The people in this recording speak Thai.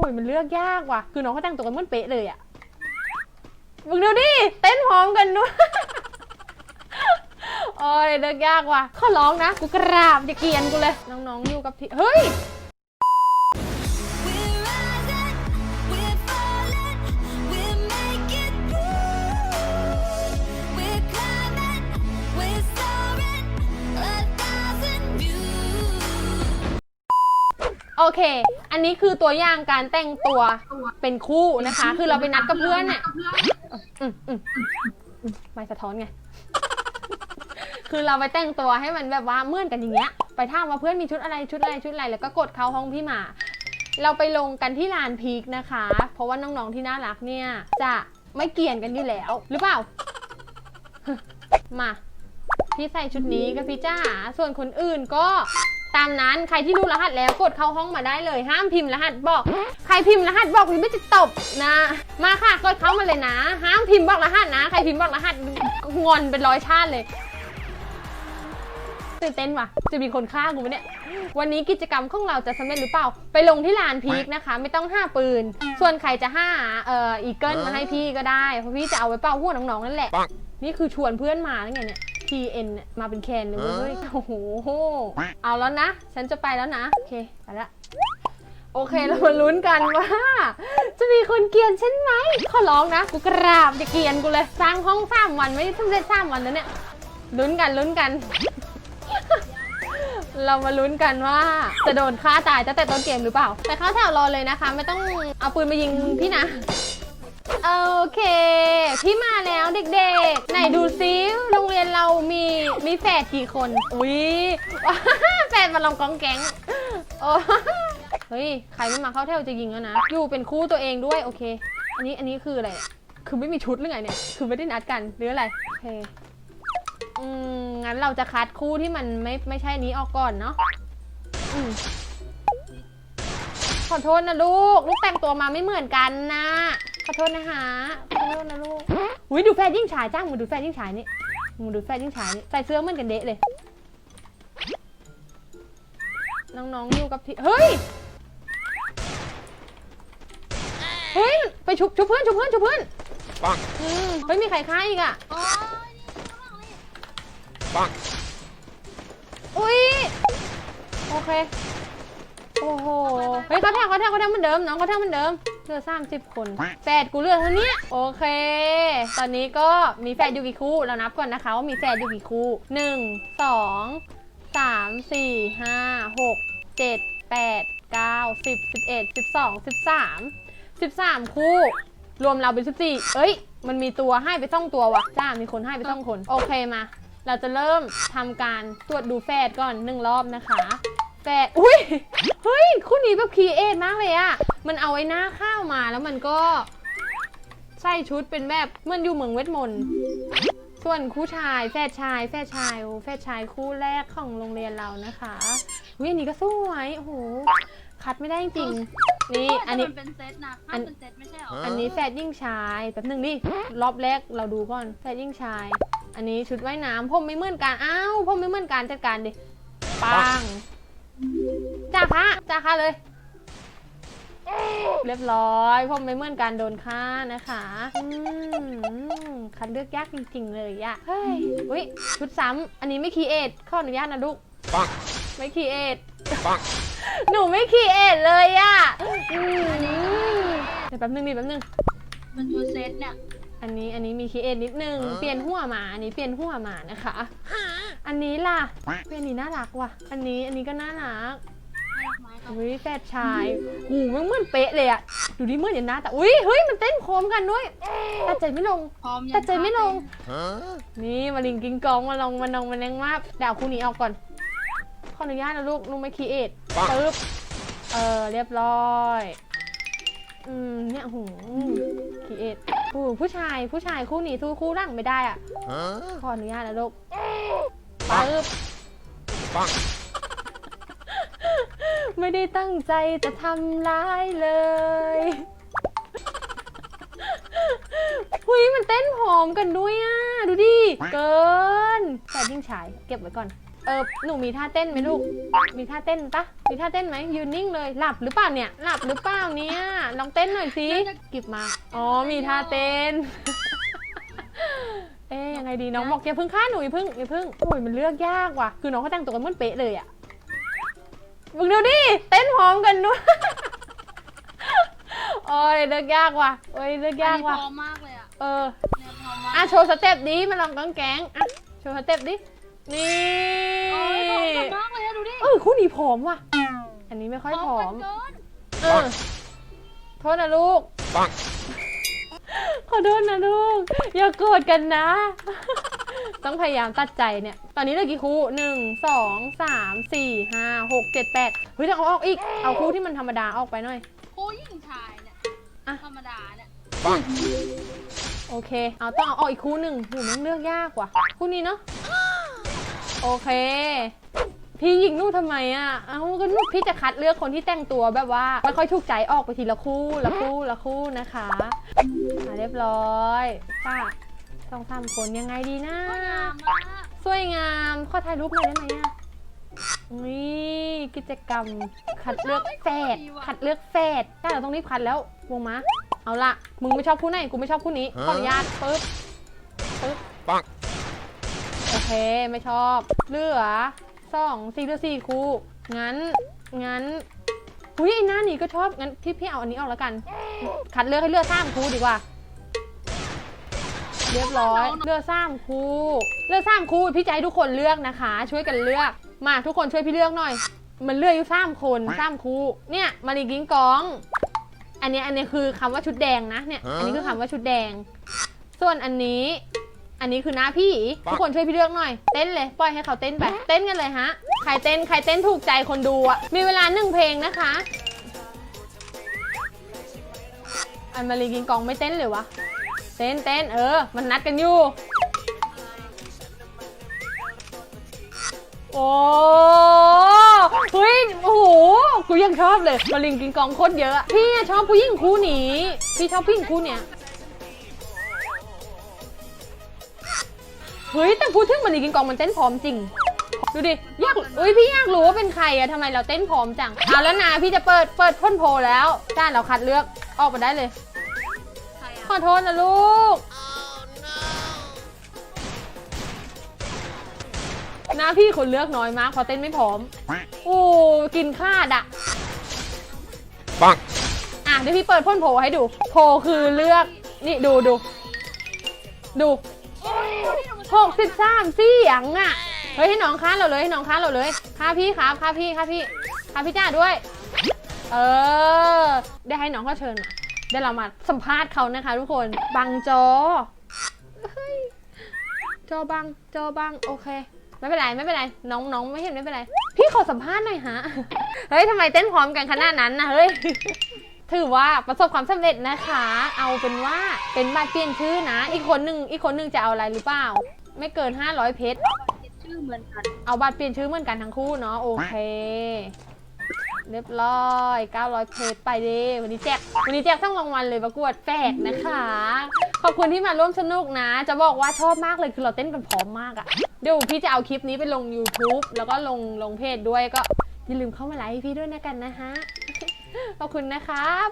อ้ยมันเลือกยากว่ะ คือน้องเขาแต่งตัวกันเหมือนเป๊ะเลยอะมึงดูดิ เต้นพร้อมกันด้วยโอ้ยเลือกยากว่ะขอร้องนะ กูกราบอย่าเกลียนกูเลย น้องๆอยู่กับพี่ เฮ้ย เค อันนี้คือตัวอย่างการแต่งตัวเป็นคู่นะคะ คือเราไปนัดกับเพื่อนเนี่ยอืมอืมอืมอืมไม่สะท้อนไง คือเราไปแต่งตัวให้มันแบบว่าเหมื่อนกันอย่างเงี้ย ไปถามว่าเพื่อนมีชุดอะไรชุดอะไรชุดอะไร แล้วก็กดเข้าห้องพี่หมา เราไปลงกันที่ลานพีคนะคะ เพราะว่าน้องๆที่น่ารักเนี่ย จะไม่เกลียนกันอยู่แล้ว หรือเปล่า มา พี่ใส่ชุดนี้กับพี่จ้า ส่วนคนอื่นก็ ตามนั้นใครที่รู้รหัสแล้วกดเข้าห้องมาได้เลย ห้ามพิมพ์รหัสบอก ใครพิมพ์รหัสบอกพี่ไม่จะตบนะ มาค่ะกดเข้ามาเลยนะ ห้ามพิมพ์บอกรหัสนะ ใครพิมพ์บอกรหัสงอนเป็นร้อยชาติเลยตื่นเต้นว่ะ จะมีคนฆ่ากูไหมเนี่ย วันนี้กิจกรรมของเราจะสำเร็จหรือเปล่า ไปลงที่ลานพีคนะคะ ไม่ต้องห้าปืน ส่วนใครจะห้าเอ่ออีเกิลมาให้พี่ก็ได้ เพราะพี่จะเอาไว้เป่าหัวน้องๆนั่นแหละ นี่คือชวนเพื่อนมาแล้วไงเนี่ย TN เนี่ยมาเป็นแคนเลยเว้ยโอ้โห เอาแล้วนะ ฉันจะไปแล้วนะ โอเค ไปละ โอเค เรามาลุ้นกันว่า จะมีคนเกลียนฉันไหม ขอร้องนะ กูกราบอย่าเกลียนกูเลย สร้างห้องสามวันไม่ได้สำเร็จสามวันแล้วเนี่ย ลุ้นกันลุ้นกัน เรามาลุ้นกันว่า จะโดนฆ่าตายตั้งแต่ต้นเกมหรือเปล่าไปเข้าแถวรอเลยนะคะ ไม่ต้องเอาปืนมายิงพี่นะ โอเค พี่มาแล้วเด็กๆ ไหนดูซิโรงเรียนเรามีมีแฝดกี่คน อุ้ยแฝดมาลองกองแก๊งโอ้เฮ้ย ใครไม่มาเข้าแถวจะยิงแล้วนะ อยู่เป็นคู่ตัวเองด้วย โอเค อันนี้อันนี้คืออะไร คือไม่มีชุดหรือไงเนี่ย คือไม่ได้นัดกันหรืออะไร โอเค อืม งั้นเราจะคัดคู่ที่มันไม่ไม่ใช่นี้ออกก่อนเนาะอืมขอโทษนะลูก ลูกแต่งตัวมาไม่เหมือนกันนะ อโทษนะคะขอโทษนะลูกอุ้ยดูแฟนยิ่งชายจ้างมึงดูแฟนยิ่งชายนี่มึงดูแฟนยิ่งชายนี่ใส่เสื้อเหมือนกันเดะเลย น้องๆอยู่กับพี่เฮ้ยเฮ้ยไปชุบชุบเพื่อนชุบเพื่อนชุบเพื่อนปังอืมเฮ้ยมีใครฆ่าอีกอะโอ้ยนี่ข้างหลังนี่ปังอุ้ยโอเคโอ้โหเฮ้ยเขาแทงเขาแทงเขาแทงเหมือนเดิมน้องเขาแทงเหมือนเดิมเห ลือสามสิบคนแฝดกูเหลือเท่านี้โอเค ตอนนี้ก็มีแฝดอยู่กี่คู่เรานับก่อนนะคะว่ามีแฝดอยู่กี่คู่หนึ่งสองสามสี่ห้าหกเจ็ดแปดเก้าสิบสิบเอ็ดสิบสองสิบสามสิบสามคู่ รวมเราเป็นสิบสี่เอ้ย มันมีตัวให้ไปต้องตัววะจ้ามีคนให้ไปต้องคน โอเคมา เราจะเริ่มทำการตรวจดูแฟดก่อนหนึ่งรอบนะคะแฟดอุ้ยเฮ้ยคู่นี้แบบคีเอทมากเลยอะ มันเอาไอ้หน้าข้าวมาแล้วมันก็ใส่ชุดเป็นแบบเหมือนอยู่เมืองเวทมนต์ส่วนคู่ชายแฟดชายแฟดชายโอ้แฟดชายคู่แรกของโรงเรียนเรานะคะวิอันนี้ก็สวยโอ้โหคัดไม่ได้จริงๆนี่อันนี้ มันเป็นเซตนะอัข้านเป็นเซตไม่ใช่เหรออันนี้แฟดยิ่งชายแป๊บหนึ่งดิรอบแรกเราดูก่อนแฟดยิ่งชาย อันนี้ชุดว่ายน้ำผมไม่เหมือนกันอ้าวผมไม่เหมือนกันจัดการดิปังจ้าคะจ้าคะเลย เรียบร้อยผมไม่เหมือนกันโดนฆ่านะคะอืมคัดเลือกยากจริงๆเลยอะเฮ้ยอุ้ยชุดซ้ำอันนี้ไม่คีเอทข้ออนุญาตนะลูกปังไม่คีเอทปังหนูไม่คีเอทเลยอะอืมเดี๋ยวแป๊บนึงดิแป๊บนึง มันตัวเซตเนี่ยอันนี้อันนี้มีคีเอทนิดนึงเปลี่ยนหัวมาอันนี้เปลี่ยนหัวมานะคะ อันนี้ล่ะเฮ้ยอันนี้น่ารักว่ะ อันนี้อันนี้ก็น่ารักให้ด อกไม้ก่อนอุ้ยแฟดชายหูมันเหมือนเป๊ะเลยอะดูดิเหมือนอย่างหน้าแต่อุ้ยเฮ้ยมันเต้นโคมกันด้วยตัดใจไม่ลง พร้อมยังตัดใจไม่ลงฮะนี่มาลิงกิงกองมาลองมาลองมาแรงมากเดี๋ยวเอาคู่นี้ออกก่อนขออนุญาตนะลูกลูกไม่คีเอทปังปึ๊บเออเรียบร้อยอืมเนี่ยหูคีเอทผู้ผู้ชายผู้ชายคู่นี้สู้คู่ร่างไม่ได้อะฮะขออนุญาตนะลูกปึ๊บปัง ไม่ได้ตั้งใจจะทำร้ายเลยหุยมันเต้นพร้อมกันด้วยอะ ดูดิ เกินแต่ยิ่งฉาย เก็บไว้ก่อน เออหนูมีท่าเต้นไหมลูก มีท่าเต้นปะมีท่าเต้นไหมยืนนิ่งเลย หลับหรือเปล่าเนี่ย หลับหรือเปล่าเนี่ย ลองเต้นหน่อยสิกิบมา อ๋อ มีท่าเต้น เอ๊ยยังไงดีน้องบอกอย่าพิ่งฆ่าหนูอย่าพิ่งอย่าพิ่งโอ้ยมันเลือกยากว่ะ คือน้องเขาแต่งตัวกันเหมือนเป๊ะเลยอะ มึงดูดิ เต้นพร้อมกันด้วย โอ้ยเลือกยากว่ะโอ้ยเลือกยากว่ะ พร้อมมากเลยอะเออ เนี่ยพร้อมมากอะโชว์สเต็ปดิมาลองกังแกงอะโชว์สเต็ปดิ นี่ โอ้ยพร้อมกันมากเลยอะดูดิเออคู่นี้ผอมว่ะ อันนี้ไม่ค่อยผอม กันเกินเออ โทษนะลูก ปัง ขอโทษนะลูก อย่าโกรธกันนะ ต้องพยายามตัดใจเนี่ย ตอนนี้เหลือกี่คู่หนึ่งสองสามสี่ห้าหกเจ็ดแปดเฮ้ยต้องเอาออกอีก เอาคู่ที่มันธรรมดาออกไปหน่อยคู่หญิงชายเนี่ยอะ ธรรมดาเนี่ยปังโอเค เอาต้องเอาออกอีกคู่หนึ่งหูมันเลือกยากว่ะคู่นี้เนาะ โอเค พี่ยิงลูกทำไมอะ เอาก็ลูกพี่จะคัดเลือกคนที่แต่งตัวแบบว่าไม่ค่อยถูกใจออกไปทีละคู่ละคู่ละคู่นะคะอะเรียบร้อยป้า สองสามคนยังไงดีนะก็งามมากสวยงามขอถ่ายรูปหน่อยได้ไหมอะนี่กิจกรรมคัดเลือกแฟดคัดเลือกแฟดใช่เราต้องรีบคัดแล้ววงมาเอาละมึงไม่ชอบคู่ไหนกูไม่ชอบคู่นี้ขออนุญาตปึ๊บปึ๊บปังโอเคไม่ชอบเหลือสองสี่เหลือสี่คู่งั้นงั้นหุยไอ้หน้านี้ก็ชอบงั้นที่พี่เอาอันนี้ออกแล้วกัน คัดเลือกให้เลือกสามคู่ดีกว่า เรียบร้อย เลือกสามคู่ เลือกสามคู่พี่จะให้ทุกคนเลือกนะคะ ช่วยกันเลือก มาทุกคนช่วยพี่เลือกหน่อย มันเลือกอยู่สามคนสามคู่ เนี่ยมารีกิ้งกอง อันนี้อันนี้คือคำว่าชุดแดงนะเนี่ย อันนี้คือคำว่าชุดแดง ส่วนอันนี้ อันนี้คือหน้าพี่ทุกคนช่วยพี่เลือกหน่อย เต้นเลยปล่อยให้เขาเต้นไป เต้นกันเลยฮะ ใครเต้นใครเต้นถูกใจคนดูอะ มีเวลาหนึ่งเพลงนะคะ อันมารีกิงกองไม่เต้นเลยวะ เต้นเต้นเออ มันนัดกันอยู่ โอ้เฮ้ยโอ้โห กูยังชอบเลยมาลิงกิงกองโคตรเยอะ พี่ชอบผู้หญิงคู่นี้ พี่ชอบผู้หญิงคู่เนี้ยเฮ้ยแต่พูดถึงมันลีกินกองมันเต้นพร้อมจริง ดูดิอยากเอ้ยพี่อยากรู้ว่าเป็นใครอะทำไมเราเต้นพร้อมจังเอาแล้วนะพี่จะเปิดเปิดพ่นโพแล้วจ้าเราคัดเลือกออกมาได้เลย ขอะอโทษนะลูกหน้าพี่คนเลือกน้อยมากเพราะเต้นไม่พร้อม โอ้กินข้าดอะปังอะเดี๋ยวพี่เปิดพ่นโพลให้ดูโพลคือเลือก นี่ดูดู ดูหกสิบสามเสียงอะ เฮ้ยให้น้องค้านเราเลยให้น้องค้านเราเลยค้าพี่ครับค้าพี่ค้าพี่ค้าพี่จ้าด้วย เออ ได้ให้น้องเขาเชิญมา เดี๋ยวเรามาสัมภาษณ์เขานะคะ ทุกคนบังจอเฮ้ยจอบังจอบังโอเค ไม่เป็นไรไม่เป็นไรน้องน้องไม่เห็นไม่เป็นไรพี่ขอสัมภาษณ์หน่อยฮะเฮ้ยทำไมเต้นพร้อมกันขนาดนั้นนะเฮ้ยถือว่าประสบความสำเร็จนะคะ เอาเป็นว่าเป็นบัตรเปลี่ยนชื่อนะ อีกคนหนึ่งอีกคนหนึ่งจะเอาอะไรหรือเปล่า ไม่เกิน 500 เพชรชื่อเหมือนกัน เอาบัตรเปลี่ยนชื่อเหมือนกันทั้งคู่เนาะโอเค เรียบร้อย900เพจไปดิวันนี้แจกวันนี้แจกทั้งรางวัลเลยประกวดแฝกนะคะ ขอบคุณที่มาร่วมสนุกนะ จะบอกว่าชอบมากเลยคือเราเต้นกันพร้อมมากอะเดี๋ยวพี่จะเอาคลิปนี้ไปลง YouTube แล้วก็ลงลงเพจด้วยก็อย่าลืมเข้ามาไลค์พี่ด้วยนะกันนะฮะขอบคุณนะครับ